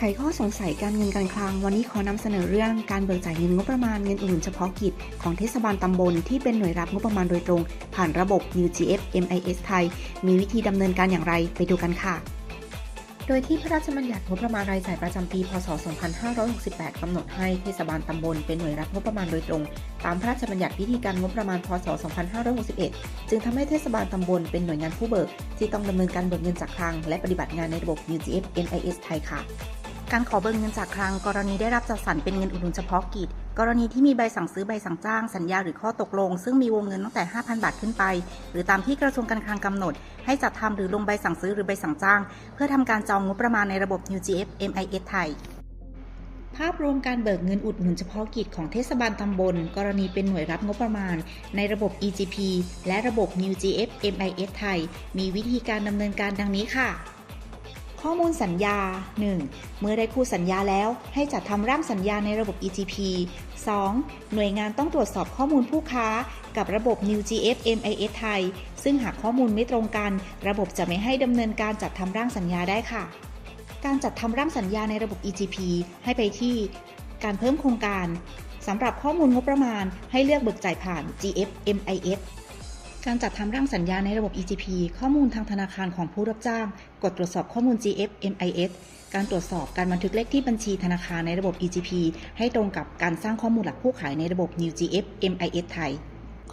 ไขข้อสงสัยการเงินการคลัง วันนี้ขอนำเสนอเรื่องการเบิกจ่ายเงินงบประมาณเงินอุดหนุนเฉพาะกิจของเทศบาลตำบลที่เป็นหน่วยรับงบประมาณโดยตรง ผ่านระบบ UGF MIS ไทย มีวิธีดำเนินการอย่างไรไปดูกันค่ะโดยที่พระราชบัญญัติงบประมาณรายจ่ายประจำปี พศ 2568 กำหนดให้เทศบาลตำบลเป็นหน่วยรับงบประมาณโดยตรง ตามพระราชบัญญัติวิธีการงบประมาณ พศ 2561 จึงทำให้เทศบาลตำบลเป็นหน่วยงานผู้เบิก ที่ต้องดำเนินการเบิกเงินจากคลัง และปฏิบัติงานในระบบ UGF MIS ไทยค่ะ การขอเบิกเงินจากคลังกรณีได้รับจัดสรรเป็นเงินอุดหนุนเฉพาะกิจ กรณีที่มีใบสั่งซื้อใบสั่งจ้างสัญญาหรือข้อตกลง ซึ่งมีวงเงินตั้งแต่ 5,000 บาทขึ้นไป หรือตามที่กระทรวงการคลังกำหนด ให้จัดทำหรือลงใบสั่งซื้อหรือใบสั่งจ้าง เพื่อทำการจองงบประมาณในระบบ UGF MIS ไทยภาพรวมการเบิกเงินอุดหนุนเฉพาะกิจของเทศบาลตำบล กรณีเป็นหน่วยรับงบประมาณ ในระบบ EGP และระบบ UGF MIS ไทย มีวิธีการดำเนินการดังนี้ค่ะ ข้อมูลสัญญา 1. เมื่อได้คู่สัญญาแล้วให้จัดทำร่างสัญญาในระบบ EGP 2. หน่วยงานต้องตรวจสอบข้อมูลผู้ค้า กับระบบ NewGF MIS ไทย ซึ่งหากข้อมูลไม่ตรงกัน ระบบจะไม่ให้ดำเนินการจัดทำร่างสัญญาได้ค่ะ การจัดทำร่างสัญญาในระบบ EGP ให้ไปที่ การเพิ่มโครงการสำหรับข้อมูลงบประมาณให้เลือกเบิกจ่ายผ่าน GF MIS การจัดทำร่างสัญญาในระบบ EGP ข้อมูลทางธนาคารของผู้รับจ้าง กดตรวจสอบข้อมูล GF MIS การตรวจสอบการบันทึกเลขที่บัญชีธนาคารในระบบ EGP ให้ตรงกับการสร้างข้อมูลหลักผู้ขายในระบบ New GF MIS ไทย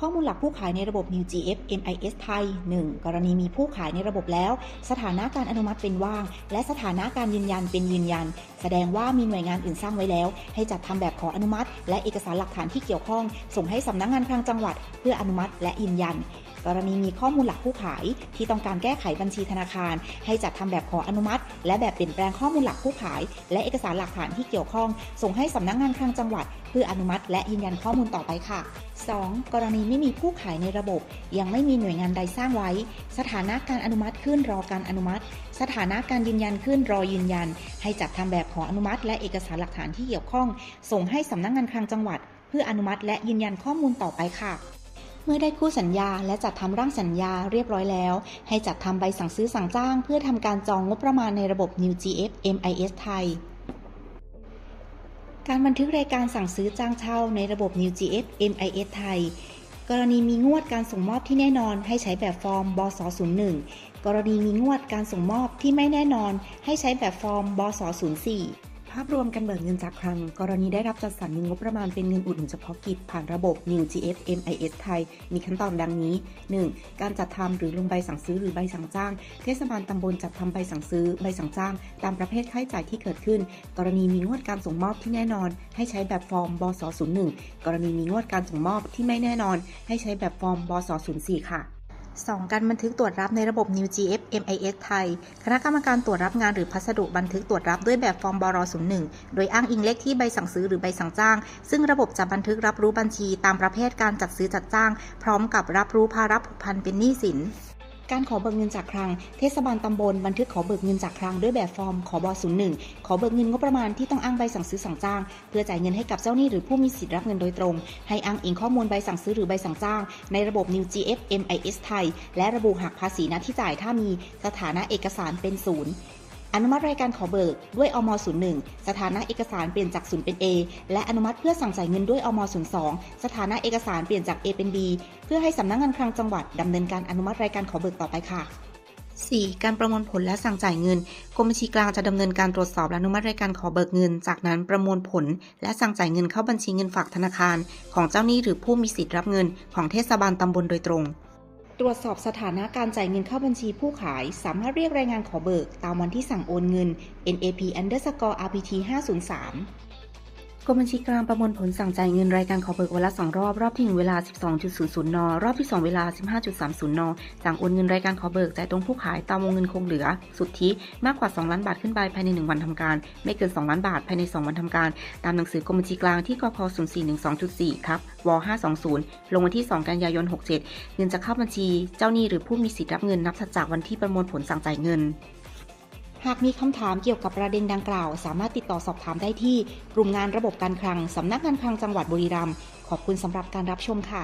ข้อมูลหลักผู้ขายในระบบ New GF MIS ไทย 1. กรณีมีผู้ขายในระบบแล้ว สถานะการอนุมัติเป็นว่าง และสถานะการยืนยันเป็นยืนยัน แสดงว่ามีหน่วยงานอื่นสร้างไว้แล้ว ให้จัดทำแบบขออนุมัติ และเอกสารหลักฐานที่เกี่ยวข้อง ส่งให้สำนักงงานคลังจังหวัด เพื่ออนุมัติและยืนยัน กรณีมีข้อมูลหลักผู้ขาย ที่ต้องการแก้ไขบัญชีธนาคาร ให้จัดทำแบบขออนุมัติ และแบบเปลี่ยนแปลงข้อมูลหลักผู้ขาย และเอกสารหลักฐานที่เกี่ยวข้อง ส่งให้สำนักงงานคลังจังหวัด เพื่ออนุมัติ และยืนยันข้อมูลต่อไปค่ะ 2. กรณีไม่มีผู้ขายในระบบ ยังไม่มีหน่วยงานใดสร้างไว้ สถานะการอนุมัติขึ้นรอการอนุมัติ สถานะการยืนยันขึ้นรอยืนยัน ให้จัดทำแบบขออนุมัติ และเอกสารหลักฐานที่เกี่ยวข้อง ส่งให้สำนักงานคลังจังหวัด เพื่ออนุมัติ และยืนยันข้อมูลต่อไปค่ะ เมื่อได้คู่สัญญาและจัดทำร่างสัญญาเรียบร้อยแล้ว ให้จัดทำใบสั่งซื้อสั่งจ้าง เพื่อทำการจองงบประมาณในระบบ New GF MIS ไทย การบันทึกรายการสั่งซื้อจ้างเช่าในระบบ New GF MIS ไทย กรณีมีงวดการส่งมอบที่แน่นอนให้ใช้แบบฟอร์มบส01กรณีมีงวดการส่งมอบที่ไม่แน่นอน ให้ใช้แบบฟอร์มบส04 ภาพรวมการเบิกเงินจากคลัง กรณีได้รับจัดสรรเงินงบประมาณเป็นเงินอุดหนุนเฉพาะกิจผ่านระบบ New GF MIS ไทย มีขั้นตอนดังนี้ 1. การจัดทำหรือลงใบสั่งซื้อหรือใบสั่งจ้าง เทศบาลตำบลจัดทำใบสั่งซื้อ ใบสั่งจ้าง ตามประเภทค่าใช้จ่ายที่เกิดขึ้น กรณีมีงวดการส่งมอบที่แน่นอน ให้ใช้แบบฟอร์มบส01กรณีมีงวดการส่งมอบที่ไม่แน่นอน ให้ใช้แบบฟอร์มบส04ค่ะ 2. การบันทึกตรวจรับในระบบ New GF MIS ไทย คณะกรรมการตรวจรับงานหรือพัสดุบันทึกตรวจรับด้วยแบบฟอร์มบร01โดยอ้างอิงเลขที่ใบสั่งซื้อหรือใบสั่งจ้าง ซึ่งระบบจะบันทึกรับรู้บัญชีตามประเภทการจัดซื้อจัดจ้าง พร้อมกับรับรู้ภาระผูกพันเป็นหนี้สิน การขอเบิกเงินจากคลัง เทศบาลตำบลบันทึกขอเบิกเงินจากคลังด้วยแบบฟอร์มขอบ01 ขอเบิกเงินงบประมาณที่ต้องอ้างใบสั่งซื้อสั่งจ้าง เพื่อจ่ายเงินให้กับเจ้าหนี้หรือผู้มีสิทธิ์รับเงินโดยตรง ให้อ้างอิงข้อมูลใบสั่งซื้อหรือใบสั่งจ้าง ในระบบ New GF MIS ไทย และระบุหักภาษีนัดที่จ่ายถ้ามีสถานะเอกสารเป็นศูนย์ อนุมัติรายการขอเบิกด้วยอม01 สถานะเอกสารเปลี่ยนจาก0เป็น A และอนุมัติเพื่อสั่งจ่ายเงินด้วยอม02 สถานะเอกสารเปลี่ยนจาก A เป็น B เพื่อให้สำนักงานคลังจังหวัดดำเนินการอนุมัติรายการขอเบิกต่อไปค่ะ 4. การประมวลผลและสั่งจ่ายเงิน กรมบัญชีกลางจะดำเนินการตรวจสอบและอนุมัติรายการขอเบิกเงิน จากนั้นประมวลผล และสั่งจ่ายเงินเข้าบัญชีเงินฝากธนาคาร ของเจ้าหนี้หรือผู้มีสิทธิ์รับเงินของเทศบาลตำบลโดยตรง ตรวจสอบสถานะการจ่ายเงินเข้าบัญชีผู้ขาย สามารถเรียกรายงานขอเบิก ตามวันที่สั่งโอนเงิน NAP underscore RPT 503 กรมบัญชีกลางประมวลผลสั่งจ่ายเงินรายการขอเบิกวันละ2รอบ รอบที่1เวลา 12.00 น รอบที่ 2 เวลา 15.30 น สั่งโอนเงินรายการขอเบิกจ่ายตรงผู้ขายตามวงเงินคงเหลือ สุทธิมากกว่า 2 ล้านบาทขึ้นไปภายใน 1 วันทำการ ไม่เกิน 2 ล้านบาทภายใน 2 วันทำการ ตามหนังสือกรมบัญชีกลางที่กพ0412.4ครับว520 ลงวันที่ 2 กันยายน 67 เงินจะเข้าบัญชี เจ้าหนี้หรือผู้มีสิทธิ์รับเงินนับจากวันที่ประมวลผลสั่งจ่ายเงิน หากมีคำถามเกี่ยวกับประเด็นดังกล่าว สามารถติดต่อสอบถามได้ที่กลุ่มงานระบบการคลังสำนักงานคลังจังหวัดบุรีรัมย์ขอบคุณสำหรับการรับชมค่ะ